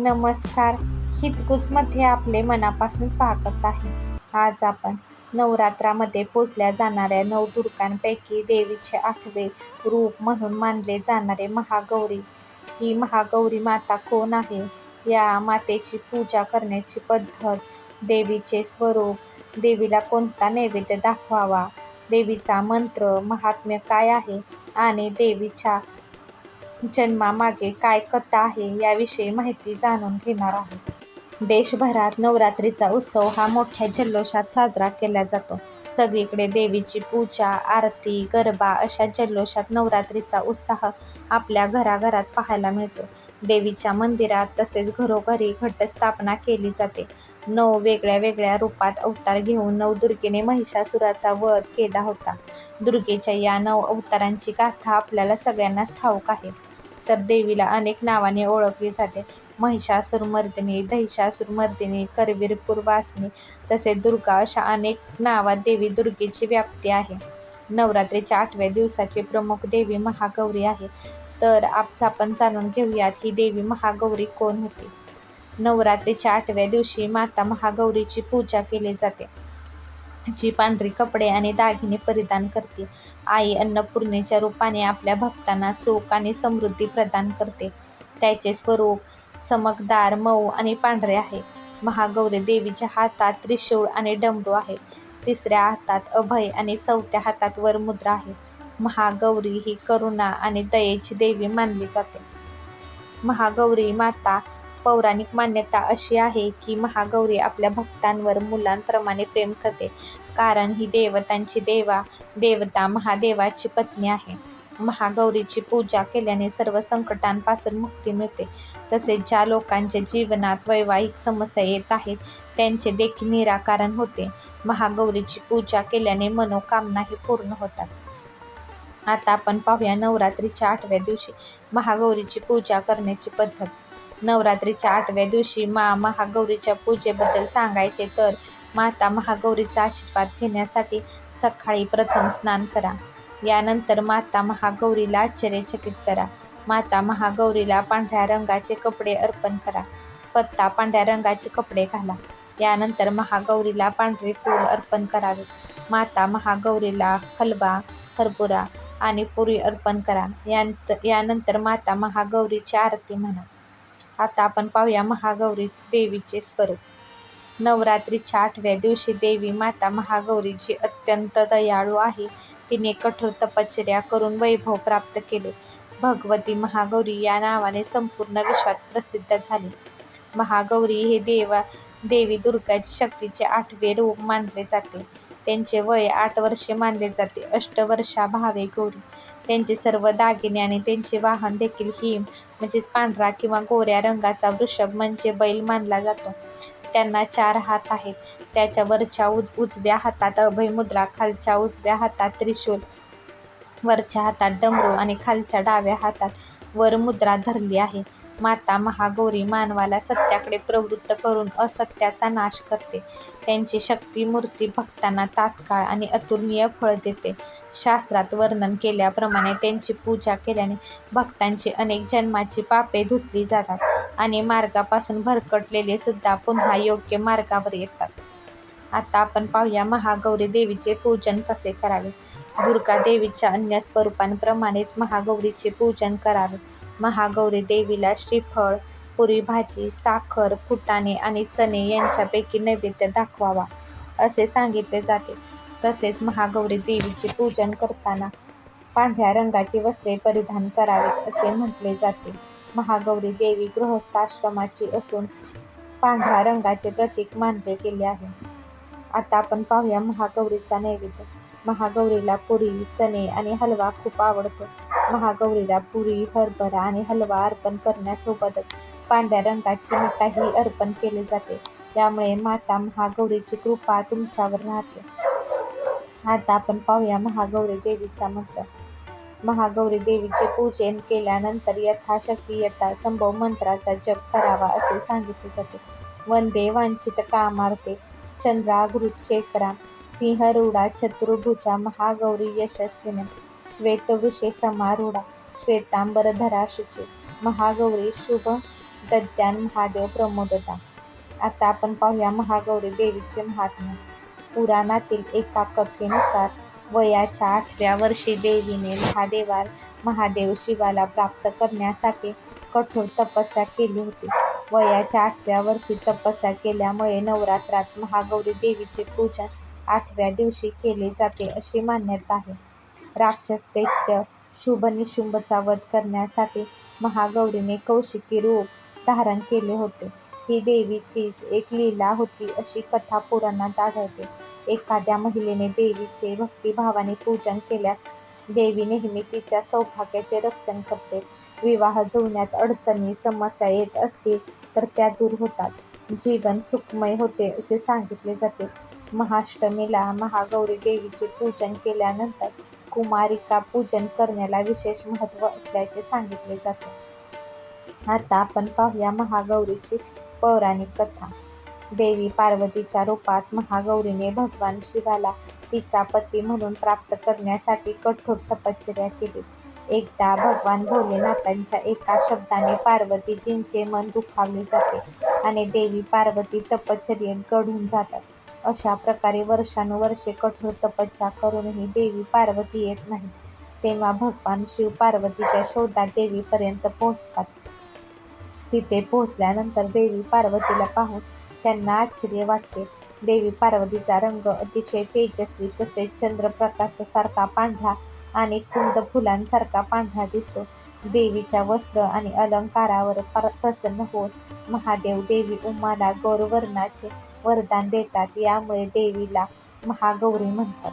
नमस्कार. हितगुजमध्ये आपले मनापासून स्वागत आहे. आज आपण नवरात्रामध्ये पूजल्या जाणाऱ्या नवदुर्गांपैकी देवीचे आठवे रूप म्हणून मानले जाणारे महागौरी. ही महागौरी माता कोण आहे? या मातेची पूजा करण्याची पद्धत देवीचे स्वरूप देवीला कोणता नैवेद्य दाखवावा? देवीचा मंत्र महात्म्य काय आहे? आणि देवीच्या जन्मामागे काय कथा आहे याविषयी माहिती जाणून घेणार आहोत देशभरात नवरात्रीचा उत्सव हा मोठ्या जल्लोषात साजरा केला जातो. सगळीकडे देवीची पूजा आरती गरबा अशा जल्लोषात नवरात्रीचा उत्साह आपल्या घराघरात पाहायला मिळतो. देवीच्या मंदिरात तसेच घरोघरी घटस्थापना केली जाते. नऊ वेगळ्या वेगळ्या रूपात अवतार घेऊन नवदुर्गेने महिषासुराचा वध केला होता. दुर्गेच्या या नऊ अवतारांची गाथा आपल्याला सगळ्यांनाच ठाऊक आहे. तर देवीला अनेक नावाने ओळखली जाते. महिषासुरमर्दिनी दहिषासुरमर्दिनी करवीरपूर वासनी तसेच दुर्गा अशा अनेक नावात देवी दुर्गेची व्याप्ती आहे. नवरात्रीच्या आठव्या दिवसाची प्रमुख देवी महागौरी आहे. तर आज आपण जाणून घेऊयात ही देवी महागौरी कोण होती? नवरात्रीच्या आठव्या दिवशी माता महागौरीची पूजा केली जाते. जी पांढरी कपडे आणि दागिने परिधान करते. आई अन्नपूर्णेच्या रूपाने आपल्या भक्तांना सुख आणि समृद्धी प्रदान करते. त्याचे स्वरूप चमकदार मऊ आणि पांढरे आहे. महागौरी देवीच्या हातात त्रिशूळ आणि डमरू आहे. तिसऱ्या हातात अभय आणि चौथ्या हातात वरमुद्रा आहे. महागौरी ही करुणा आणि दयेची देवी मानली जाते. महागौरी माता पौराणिक मान्यता अशी आहे की महागौरी आपल्या भक्तांवर मुलांप्रमाणे प्रेम करते कारण ही देवतांची देवा देवता महादेवाची पत्नी आहे. महागौरीची पूजा केल्याने सर्व संकटांपासून मुक्ती मिळते. तसेच ज्या लोकांच्या जीवनात वैवाहिक समस्या येत आहेत त्यांचे देखील निराकरण होते. महागौरीची पूजा केल्याने मनोकामनाही पूर्ण होतात. आता आपण पाहूया नवरात्रीच्या आठव्या दिवशी महागौरीची पूजा करण्याची पद्धत. नवरात्रीच्या आठव्या दिवशी मा महागौरीच्या पूजेबद्दल सांगायचे तर माता महागौरीचा आशीर्वाद घेण्यासाठी सकाळी प्रथम स्नान करा. यानंतर माता महागौरीला आश्चर्यचकित करा. माता महागौरीला पांढऱ्या रंगाचे कपडे अर्पण करा. स्वतः पांढऱ्या रंगाचे कपडे घाला. यानंतर महागौरीला पांढरे फूल अर्पण करावे. माता महागौरीला हलवा हरपुरा आणि पुरी अर्पण करा. यानंतर यानंतर माता महागौरीची आरती म्हणा. आता आपण पाहूया महागौरी देवीचे स्वरूप. नवरात्रीच्या आठव्या दिवशी देवी माता महागौरी जी अत्यंत दयाळू आहे. तिने कठोर तपश्चर्या करून वैभव प्राप्त केले. भगवती महागौरी या नावाने संपूर्ण विश्वात प्रसिद्ध झाली. महागौरी हे देवा देवी दुर्गाची शक्तीचे आठवे रूप मानले जाते. त्यांचे वय आठ वर्षे मानले जाते. अष्टवर्षा भावे गौरी. त्यांचे सर्व दागिने आणि त्यांचे वाहन देखील हिम म्हणजेच पांढरा किंवा गोऱ्या रंगाचा वृषभ म्हणजे बैल मानला जातो. त्यांना चार हात आहेत. त्याच्या वरच्या उज उजव्या हातात अभय मुद्रा खालच्या उजव्या हातात त्रिशूल वरच्या हातात डमरू आणि खालच्या डाव्या हातात वर मुद्रा धरली आहे. माता महागौरी मानवाला सत्याकडे प्रवृत्त करून असत्याचा नाश करते. त्यांची शक्ती मूर्ती भक्तांना तात्काळ आणि अतुलनीय फळ देते. शास्त्रात वर्णन केल्याप्रमाणे त्यांची पूजा केल्याने भक्तांची अनेक जन्माची पापे धुतली जातात आणि मार्गापासून भरकटलेले सुद्धा पुन्हा योग्य मार्गावर येतात. आता आपण पाहूया महागौरी देवीचे पूजन कसे करावे? दुर्गा देवीच्या अन्य स्वरूपांप्रमाणेच महागौरीचे पूजन करावे. महागौरी देवीला श्रीफळ पुरी भाजी साखर फुटाणे आणि चणे यांच्यापैकी नैवेद्य दाखवावा असे सांगितले जाते. तसेच महागौरी देवीचे पूजन करताना पांढऱ्या रंगाची वस्त्रे परिधान करावीत असे म्हटले जाते. महागौरी देवी गृहस्थाश्रमाची असून पांढऱ्या रंगाचे प्रतीक मानले गेले आहे. आता आपण पाहूया महागौरीचा नैवेद्य. महागौरीला पुरी चणे आणि हलवा खूप आवडतो. महागौरीला पुरी हरभरा आणि हलवा अर्पण करण्यासोबतच पांढऱ्या रंगाची मिठाई अर्पण केली जाते. त्यामुळे माता महागौरीची कृपा तुमच्यावर राहते. आता आपण पाहूया महागौरी देवीचा मंत्र. महागौरी देवीचे पूजन केल्यानंतर यथाशक्ती यथा संभव मंत्राचा जप करावा असे सांगितले जाते. वंदे वांछित कामार्थे चंद्राघृतशेखरा सिंहरूढा चतुर्भुजा महागौरी यशस्विनी श्वेतविषे समारूढा श्वेतांबरधरा शुचे महागौरी शुभ दद्यान महादेव प्रमोदता. आता आपण पाहूया महागौरी देवीचे महात्म्य. पुराणातील एका कथेनुसार वयाच्या आठव्या वर्षी देवीने महादेवा महादेव शिवाला प्राप्त करण्यासाठी कठोर तपस्या केली होती. वयाच्या आठव्या वर्षी तपस्या केल्यामुळे नवरात्रात महागौरी देवीचे पूजन आठव्या दिवशी केले जाते अशी मान्यता आहे. राक्षस दैत्य शुभनिशुंभचा वध करण्यासाठी महागौरीने कौशिकी रूप धारण केले होते. ही देवीचीच एक लीला होती अशी कथा पुराणात आढळते. एखाद्या महिलेने देवीचे भक्तिभावाने पूजन केल्यास देवी नेहमी तिच्या सौभाग्याचे रक्षण करते. विवाह जुळण्यात अडचणी समस्या येत असतील तर त्या दूर होतात. जीवन सुखमय होते असे सांगितले जाते. महाअष्टमीला महागौरी देवीचे पूजन केल्यानंतर कुमारिका पूजन करण्याला विशेष महत्त्व असल्याचे सांगितले जाते. आता आपण पाहूया महागौरीची पौराणिक कथा. देवी पार्वतीच्या रूपात महागौरीने भगवान शिवाला तिचा पती म्हणून प्राप्त करण्यासाठी कठोर तपश्चर्या केली. एकदा भगवान भोलेनाथांच्या एका शब्दाने पार्वतीजींचे मन दुखावले जाते आणि देवी पार्वती तपश्चर्येत गढून जातात. अशा प्रकारे वर्षानुवर्षे कठोर तपस्या करूनही देवी पार्वती येत नाही. तेव्हा भगवान शिव पार्वतीच्या शोधात देवीपर्यंत पोहोचतात. तिथे पोहोचल्यानंतर देवी पार्वतीला पाहून त्यांना आश्चर्य वाटते. देवी पार्वतीचा रंग अतिशय तेजस्वी तसेच चंद्रप्रकाशासारखा पांढरा आणि कुंद फुलांसारखा पांढरा दिसतो. देवीच्या वस्त्र आणि अलंकारावर प्रसन्न होऊन महादेव देवी उमाला गौरवर्णाचे वरदान देतात. यामुळे देवीला महागौरी म्हणतात.